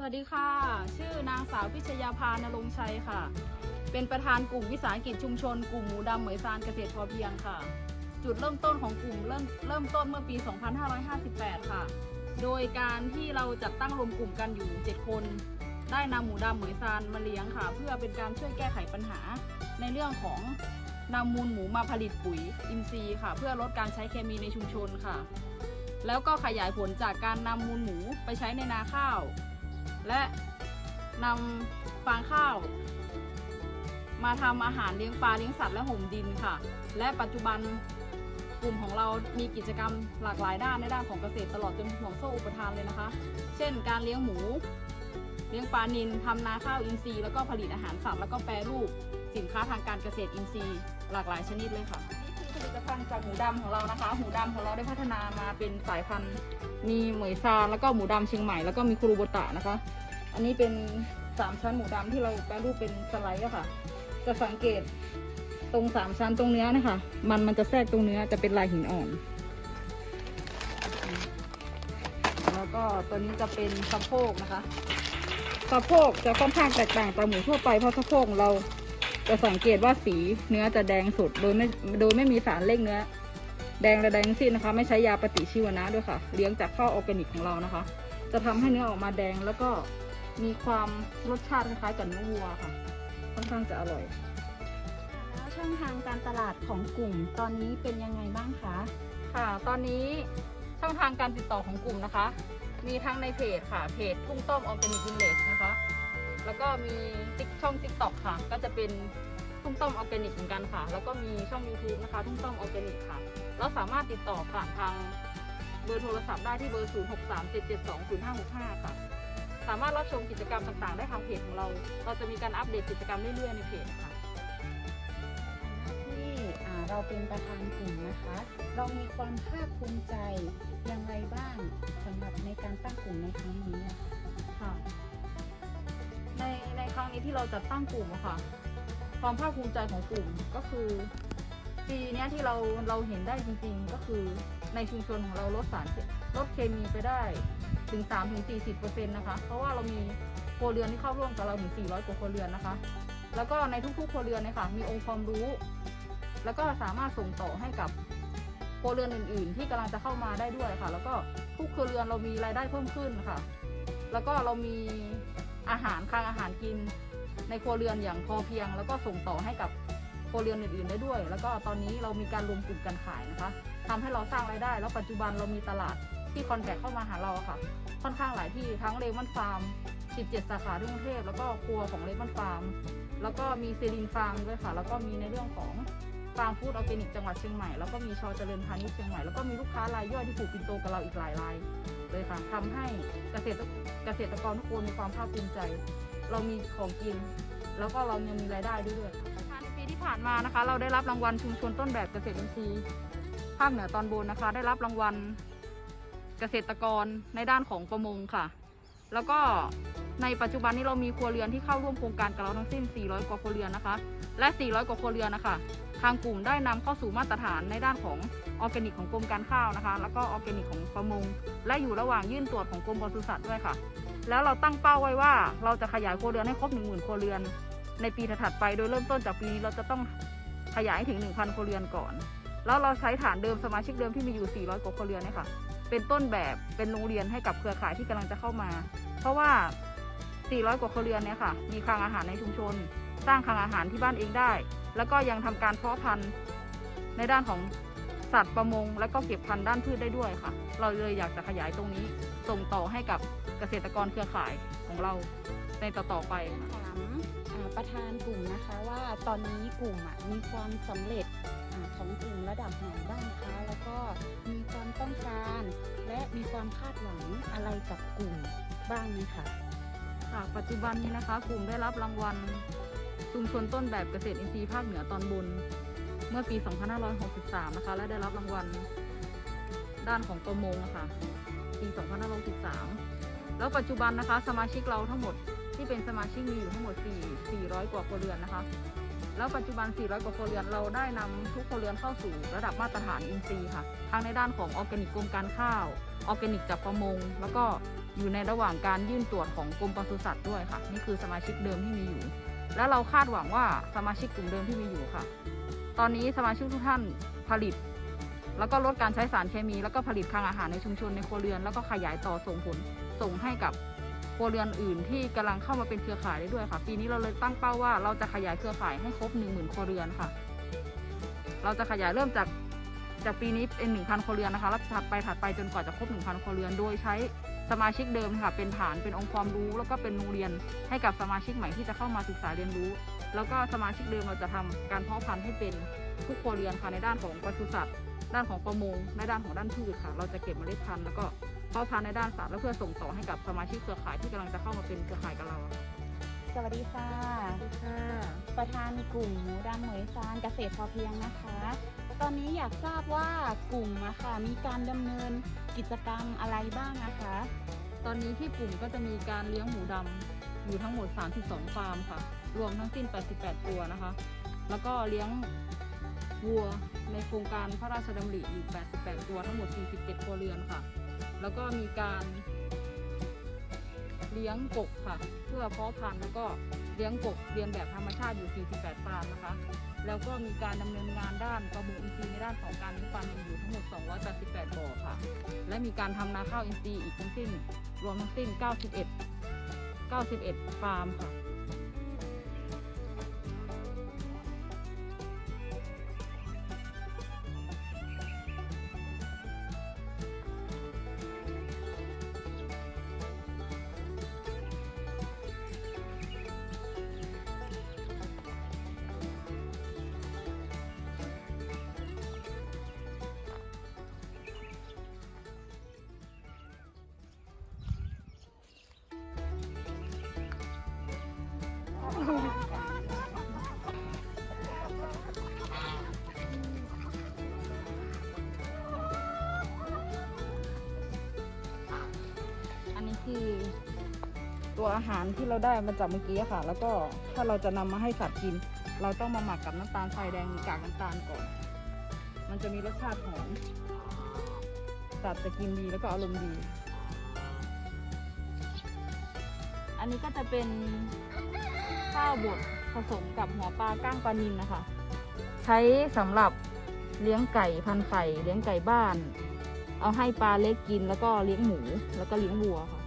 สวัสดีค่ะ ชื่อนางสาวพิชยาภานรงชัยค่ะ เป็นประธานกลุ่มวิสาหกิจชุมชน กลุ่มหมูดำเหมยซานเกษตรพอเพียงค่ะ จุดเริ่มต้นของกลุ่มเริ่มเริ่มต้นเมื่อปี 2558 ค่ะ โดยการที่เราจัดตั้งรวมกลุ่มกันอยู่ 7 คน ได้นำหมูดำเหมยซานมาเลี้ยงค่ะ เพื่อเป็นการช่วยแก้ไขปัญหา ในเรื่องของนำมูลหมูมาผลิตปุ๋ยอินทรีย์ค่ะ เพื่อลดการใช้เคมีในชุมชนค่ะ แล้วก็ขยายผลจากการนำมูลหมูไปใช้ในนาข้าว และนำฟางข้าว มาทำอาหารเลี้ยงปลาเลี้ยงสัตว์และห่มดินค่ะ และปัจจุบันกลุ่มของเรามีกิจกรรมหลากหลายด้านในด้านของเกษตรตลอดจนห่วงโซ่อุปทานเลยนะคะ เช่น การเลี้ยงหมู เลี้ยงปลานิลทำนาข้าวอินทรีย์แล้วก็ผลิตอาหารสัตว์แล้วก็แปรรูปสินค้าทางการเกษตรอินทรีย์หลากหลายชนิดเลยค่ะ นี่คือผลิตภัณฑ์จากหมูดำของเรานะคะ หมูดำของเราได้พัฒนามาเป็นสายพันธุ์มีเหมยซานแล้วก็หมูดำเชียงใหม่แล้วก็มีครุโบตะนะคะ อันนี้เป็นสามชั้นหมูดำที่เราแปรรูปเป็นสไลด์ค่ะ จะสังเกตตรงสามชั้นตรงเนื้อนะคะ มันมันจะแทรกตรงเนื้อจะเป็นลายหินอ่อน แล้วก็ตัวนี้จะเป็นสะโพกนะคะ สะโพกจะค่อนข้างแตกต่างจากหมูทั่วไปเพราะสะโพกเรา จะสังเกตว่าสีเนื้อจะแดงสุดโดยไม่โดยไม่มีสารเร่งเนื้อ แดงระแดงทั้งสิ้นนะคะ ไม่ใช้ยาปฏิชีวนะด้วยค่ะ เลี้ยงจากข้าวออร์แกนิกของเรานะคะ จะทำให้เนื้อออกมาแดงแล้วก็มีความรสชาติคล้ายๆกับเนื้อวัวค่ะ ค่อนข้างจะอร่อยแล้วช่องทางการตลาดของกลุ่มตอนนี้เป็นยังไงบ้างคะค่ะ ตอนนี้ช่องทางการติดต่อของกลุ่มนะคะ มีทั้งในเพจค่ะเพจทุ่งต้อมออร์แกนิกวินเลจนะคะ แล้วก็มีติ๊กช่องติ๊กต็อกค่ะ ก็จะเป็นทุ่งต้อมออร์แกนิกเหมือนกันค่ะ แล้วก็มีช่อง YouTube นะคะ ทุ่งต้อมออร์แกนิกค่ะ เราสามารถติดต่อผ่านทางเบอร์โทรศัพท์ได้ที่เบอร์ 0 6 3 7 7 2 0 5 6 5 ค่ะ สามารถรับชมกิจกรรมต่างๆ ได้ทางเพจของเรา เราจะมีการอัปเดตกิจกรรมเรื่อยๆในเพจค่ะที่อ่าเราเป็นประธานกลุ่มนะคะ เรามีความภาคภูมิใจอย่างไรบ้างสำหรับในการตั้งกลุ่มในครั้งนี้นะคะ งนี้ที่เราจัดตั้งกลุ่มอะค่ะ ความภาคภูมิใจของกลุ่มก็คือ ปีนี้ที่เราเราเห็นได้จริง ๆ ก็คือในชุมชนของเราลดสารลดเคมีไปได้ถึง 3-40%นะคะ เพราะว่าเรามีครัวเรือนที่เข้าร่วมกับเราถึง 400 กว่าครัวเรือนนะคะ แล้วก็ในทุกๆครัวเรือนเนี่ยค่ะ มีองค์ความรู้ แล้วก็สามารถส่งต่อให้กับครัวเรือนอื่น ๆ ที่กำลังจะเข้ามาได้ด้วยค่ะ แล้วก็ทุกครัวเรือนเรามีรายได้เพิ่มขึ้นค่ะ แล้วก็เรามี อาหารคลังอาหารกินในครัวเรือนอย่างพอเพียง แล้วก็ส่งต่อให้กับครัวเรือนอื่นๆได้ด้วย แล้วก็ตอนนี้เรามีการรวมกลุ่มกันขายนะคะทำให้เราสร้างรายได้ แล้วปัจจุบันเรามีตลาดที่คอนแทคเข้ามาหาเราค่ะ ค่อนข้างหลายที่ทั้งเลมอนฟาร์ม 17 สาขาทั่วกรุงเทพแล้วก็ครัวของเลมอนฟาร์ม แล้วก็มีเซรินฟาร์มด้วยค่ะ แล้วก็มีในเรื่องของ ฟาร์มฟู้ดออร์แกนิกจังหวัดเชียงใหม่แล้วก็มีชอเจริญพาณิชย์เชียงใหม่แล้วก็มีลูกค้ารายย่อยที่ปลูกปินโตกับเราอีกหลายรายเลยค่ะทำให้เกษตรเกษตรกรทุกคนมีความภาคภูมิใจ เรามีของกิน แล้วก็เรายังมีรายได้ด้วยค่ะในปีที่ผ่านมานะคะ เราได้รับรางวัลชุมชนต้นแบบเกษตรอินทรีย์ภาคเหนือตอนบนนะคะ ได้รับรางวัลเกษตรกรในด้านของประมงค่ะ แล้วก็ในปัจจุบันนี้เรามีครัวเรือนที่เข้าร่วมโครงการกับเราทั้งสิ้น 400 กว่าครัวเรือนนะคะ และ 400 กว่าครัวเรือนนะคะ ทางกลุ่มได้นำเข้าสู่มาตรฐานในด้านของออร์แกนิกของกรมการข้าวนะคะ แล้วก็ออร์แกนิกของประมง และอยู่ระหว่างยื่นตรวจของกรมปศุสัตว์ด้วยค่ะ แล้วเราตั้งเป้าไว้ว่า เราจะขยายครัวเรือนให้ครบ 10,000 ครัวเรือน ในปีถัดไป โดยเริ่มต้นจากปีนี้เราจะต้องขยายถึง 1,000 ครัวเรือนก่อน แล้วเราใช้ฐานเดิมสมาชิกเดิมที่มีอยู่ 400 กว่าครัวเรือนเนี่ยค่ะ เป็นต้นแบบเป็นโรงเรียนให้กับเครือข่ายที่กำลังจะเข้ามา เพราะว่า 400 กว่าครัวเรือนเนี่ยค่ะ มีคลังอาหารในชุมชน สร้างคลังอาหารที่บ้านเองได้ แล้วก็ยังทำการเพาะพันธุ์ในด้านของสัตว์ประมง และก็เก็บพันธุ์ด้านพืชได้ด้วยค่ะ เราเลยอยากจะขยายตรงนี้ส่งต่อให้กับเกษตรกรเครือข่ายของเราในต่อๆไปค่ะถามอ่าประธานกลุ่มนะคะว่าตอนนี้กลุ่มอะมีความสำเร็จอาของกลุ่มระดับไหนบ้างคะ แล้วก็มีความต้องการและมีความคาดหวังอะไรกับกลุ่มบ้างไหมคะค่ะปัจจุบันนี้นะคะ กลุ่มได้รับรางวัล ชุมชนต้นแบบเกษตรอินทรีย์ภาคเหนือตอนบน เมื่อปี 2563 นะคะ และได้รับรางวัลด้านของประมงะค่ะปี 2563 แล้วปัจจุบันนะคะ สมาชิกเราทั้งหมดที่เป็นสมาชิกมีอยู่ทั้งหมด 4 400 กว่าครัวเรือนนะคะ แล้วปัจจุบัน 400 กว่าครัวเรือนเราได้นำทุกครัวเรือนเข้าสู่ระดับมาตรฐานอินทรีย์ค่ะทั้งในด้านของออร์แกนิกกรมการข้าวออร์แกนิกจากประมง แล้วก็อยู่ในระหว่างการยื่นตรวจของกรมปศุสัตว์ด้วยค่ะ นี่คือสมาชิกเดิมที่มีอยู่ และเราคาดหวังว่าสมาชิกกลุ่มเดิมที่มีอยู่ค่ะ ตอนนี้สมาชิกทุกท่านผลิต แล้วก็ลดการใช้สารเคมี แล้วก็ผลิตคลังอาหารในชุมชนในครัวเรือน แล้วก็ขยายต่อส่งผลส่งให้กับครัวเรือนอื่นที่กำลังเข้ามาเป็นเครือข่ายได้ด้วยค่ะ ปีนี้เราเลยตั้งเป้าว่าเราจะขยายเครือข่ายให้ครบ 1 0,000ครัวเรือนค่ะ เราจะขยายเริ่มจากจากปีนี้เป็น1,000ครัวเรือนนะคะแล้วถัดไปถัดไปจนกว่าจะครบ1,000ครัวเรือนโดยใช้ สมาชิกเดิมค่ะเป็นฐานเป็นองค์ความรู้ แล้วก็เป็นโรงเรียนให้กับสมาชิกใหม่ที่จะเข้ามาศึกษาเรียนรู้ แล้วก็สมาชิกเดิมเราจะทำการเพาะพันธุ์ให้เป็นทุกครัวเรือนค่ะในด้านของปศุสัตว์ด้านของประมงในด้านของด้านพืชค่ะ เราจะเก็บเมล็ดพันธุ์แล้วก็เพาะพันธุ์ในด้านสัตว์แล้วเพื่อส่งต่อให้กับสมาชิกเครือข่ายที่กำลังจะเข้ามาเป็นเครือข่ายกับเราอะค่ะสวัสดีค่ะค่ะ ประธานกลุ่มหมูดำเหมยซานเกษตรพอเพียงนะคะ ตอนนี้อยากทราบว่ากลุ่มอะค่ะมีการดำเนินกิจกรรมอะไรบ้างนะคะ ตอนนี้ที่กลุ่มก็จะมีการเลี้ยงหมูดำอยู่ทั้งหมด 32 ฟาร์มค่ะ รวมทั้งสิ้น 88 ตัวนะคะ แล้วก็เลี้ยงวัวในโครงการพระราชดำริอีก 88 ตัวทั้งหมด 47 ครัวเรือนค่ะ แล้วก็มีการเลี้ยงกบค่ะ เพื่อเพาะพันธุ์แล้วก็เลี้ยงกบเรียนแบบธรรมชาติอยู่ 48 ฟาร์มนะคะ แล้วก็มีการดำเนินงานด้านประมงอินทรีย์ในด้านของการเลี้ยงปลานิลอยู่ทั้งหมด 288 บ่อค่ะ และมีการทำนาข้าวอินทรีย์อีกทั้งสิ้น รวมทั้งสิ้น 91 91 ฟาร์มค่ะ ตัวอาหารที่เราได้มาจากเมื่อกี้ค่ะ แล้วก็ถ้าเราจะนำมาให้สัตว์กิน เราต้องมาหมักกับน้ำตาลทรายแดงกากน้ำตาลก่อน มันจะมีรสชาติหอมสัตว์จะกินดีแล้วก็อารมณ์ดี อันนี้ก็จะเป็นข้าวบดผสมกับหัวปลาก้างปลานิลนะคะ ใช้สำหรับเลี้ยงไก่พันไข่เลี้ยงไก่บ้าน เอาให้ปลาเล็กกินแล้วก็เลี้ยงหมูแล้วก็เลี้ยงวัวค่ะ